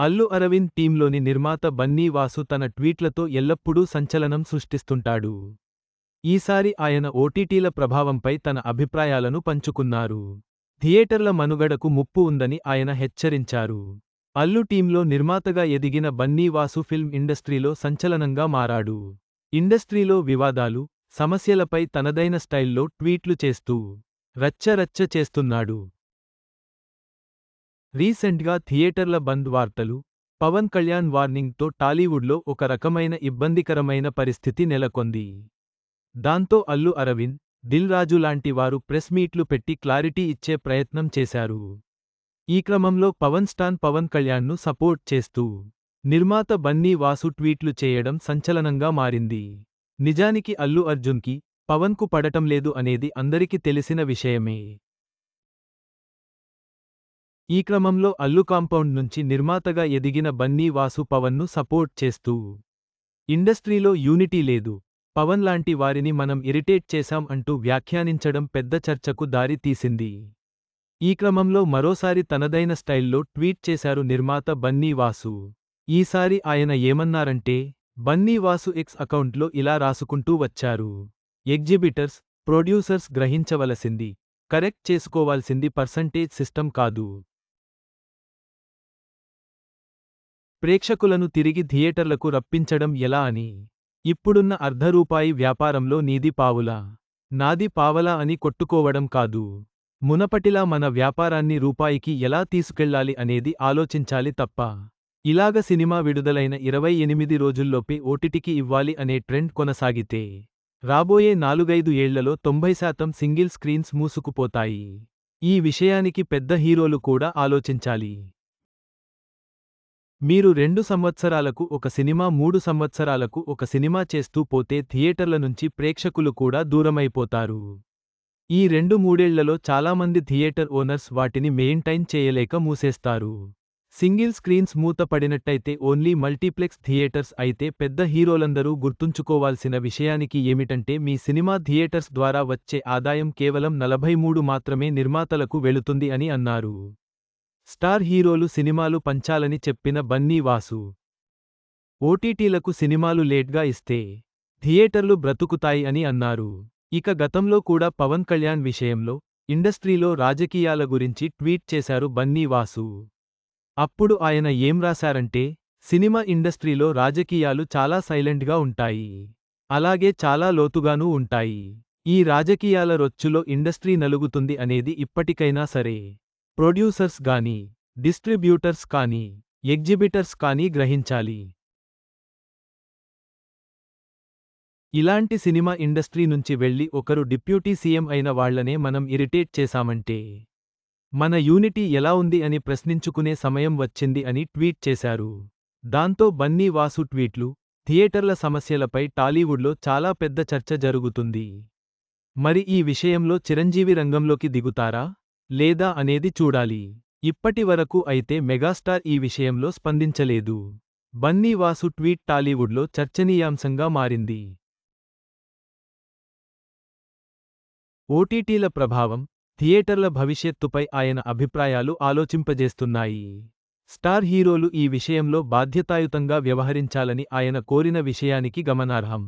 అల్లు అరవింద్ టీంలోని నిర్మాత బన్నీ వాసు తన ట్వీట్లతో ఎల్లప్పుడూ సంచలనం సృష్టిస్తుంటాడు. ఈసారి ఆయన ఓటీటీల ప్రభావంపై తన అభిప్రాయాలను పంచుకున్నారు. థియేటర్ల మనుగడకు ముప్పు ఉందని ఆయన హెచ్చరించారు. అల్లు టీంలో నిర్మాతగా ఎదిగిన బన్నీ వాసు ఫిల్మ్ ఇండస్ట్రీలో సంచలనంగా మారాడు. ఇండస్ట్రీలో వివాదాలు సమస్యలపై తనదైన స్టైల్లో ట్వీట్లు చేస్తూ రచ్చ రచ్చ చేస్తున్నాడు. రీసెంట్గా థియేటర్ల బంద్ వార్తలు పవన్ కళ్యాణ్ వార్నింగ్తో టాలీవుడ్లో ఒక రకమైన ఇబ్బందికరమైన పరిస్థితి నెలకొంది. దాంతో అల్లు అరవింద్ దిల్ రాజు లాంటి వారు ప్రెస్ మీట్లు పెట్టి క్లారిటీ ఇచ్చే ప్రయత్నం చేశారు. ఈ క్రమంలో పవన్ స్టాన్ పవన్ కళ్యాణ్ను సపోర్ట్ చేస్తూ నిర్మాత బన్నీ వాసు ట్వీట్లు చేయడం సంచలనంగా మారింది. నిజానికి అల్లు అర్జున్కి పవన్కు పడటం లేదు అనేది అందరికీ తెలిసిన విషయమే. ఈ క్రమంలో అల్లు కాంపౌండ్ నుంచి నిర్మాతగా ఎదిగిన బన్నీ వాసు పవన్ను సపోర్ట్ చేస్తూ ఇండస్ట్రీలో యూనిటీ లేదు. పవన్ లాంటి వారిని మనం ఇరిటేట్ చేశాం అంటూ వ్యాఖ్యానించడం పెద్ద చర్చకు దారి తీసింది. ఈ క్రమంలో మరోసారి తనదైన స్టైల్లో ట్వీట్ చేశారు నిర్మాత బన్నీ వాసు. ఈసారి ఆయన ఏమన్నారంటే బన్నీ వాసు ఎక్స్ అకౌంట్లో ఇలా రాసుకుంటూ వచ్చారు. ఎగ్జిబిటర్స్ ప్రొడ్యూసర్స్ గ్రహించవలసింది కరెక్ట్ చేసుకోవాల్సింది పర్సంటేజ్ సిస్టమ్ కాదు. ప్రేక్షకులను తిరిగి థియేటర్లకు రప్పించడం ఎలా అని. ఇప్పుడున్న అర్ధరూపాయి వ్యాపారంలో నీది పావులా. నాది పావలా అని కొట్టుకోవడం కాదు. మునపటిలా మన వ్యాపారాన్ని రూపాయికి ఎలా తీసుకెళ్ళాలి అనేది ఆలోచించాలి తప్ప. ఇలాగ సినిమా విడుదలైన ఇరవై ఎనిమిది రోజుల్లోపే ఓటిటికి ఇవ్వాలి అనే ట్రెండ్ కొనసాగితే. రాబోయే నాలుగైదు ఏళ్ళలో తొంభై శాతం సింగిల్ స్క్రీన్స్ మూసుకుపోతాయి. ఈ విషయానికి పెద్ద హీరోలు కూడా ఆలోచించాలి. మీరు రెండు సంవత్సరాలకు ఒక సినిమా మూడు సంవత్సరాలకు ఒక సినిమా చేస్తూ పోతే థియేటర్ల నుంచి ప్రేక్షకులు కూడా దూరమైపోతారు. ఈ రెండు మూడేళ్ళలో చాలామంది థియేటర్ ఓనర్స్ వాటిని మెయింటైన్ చేయలేక మూసేస్తారు. సింగిల్ స్క్రీన్స్ మూత పడినట్టయితే ఓన్లీ మల్టీప్లెక్స్ థియేటర్స్ అయితే పెద్ద హీరోలందరూ గుర్తుంచుకోవాల్సిన విషయానికి ఏమిటంటే మీ సినిమా థియేటర్స్ ద్వారా వచ్చే ఆదాయం కేవలం నలభై మూడు మాత్రమే నిర్మాతలకు వెళుతుంది అని అన్నారు. స్టార్ హీరోలు సినిమాలు పంచాలని చెప్పిన బన్నీ వాసు. ఓటీటీలకు సినిమాలు లేట్గా ఇస్తే థియేటర్లు బ్రతుకుతాయి అని అన్నారు. ఇక గతంలో కూడా పవన్ కళ్యాణ్ విషయంలో ఇండస్ట్రీలో రాజకీయాల గురించి ట్వీట్ చేశారు బన్నీ వాసు. అప్పుడు ఆయన ఏం రాశారంటే సినిమా ఇండస్ట్రీలో రాజకీయాలు చాలా సైలెంట్గా ఉంటాయి. అలాగే చాలా లోతుగానూ ఉంటాయి. ఈ రాజకీయాల రొచ్చులో ఇండస్ట్రీ నలుగుతుంది అనేది ఇప్పటికైనా సరే. ప్రొడ్యూసర్స్ గాని డిస్ట్రిబ్యూటర్స్ కానీ ఎగ్జిబిటర్స్ కానీ గ్రహించాలి. ఇలాంటి సినిమా ఇండస్ట్రీ నుంచి వెళ్ళి ఒకరు డిప్యూటీ సీఎం అయిన వాళ్ళనే మనం ఇరిటేట్ చేశామంటే మన యూనిటీ ఎలా ఉంది అని ప్రశ్నించుకునే సమయం వచ్చింది అని ట్వీట్ చేశారు. దాంతో బన్నీ వాసు ట్వీట్లు థియేటర్ల సమస్యలపై టాలీవుడ్లో చాలా పెద్ద చర్చ జరుగుతుంది. మరి ఈ విషయంలో చిరంజీవి రంగంలోకి దిగుతారా? లేదా అనేది చూడాలి. ఇప్పటి వరకు అయితే మెగాస్టార్ ఈ విషయంలో స్పందించలేదు. బన్నీ వాసు ట్వీట్ టాలీవుడ్లో చర్చనీయాంశంగా మారింది. ఓటీటీల ప్రభావం థియేటర్ల భవిష్యత్తుపై ఆయన అభిప్రాయాలు ఆలోచింపజేస్తున్నాయి. స్టార్ హీరోలు ఈ విషయంలో బాధ్యతాయుతంగా వ్యవహరించాలని ఆయన కోరిన విషయానికి గమనార్హం.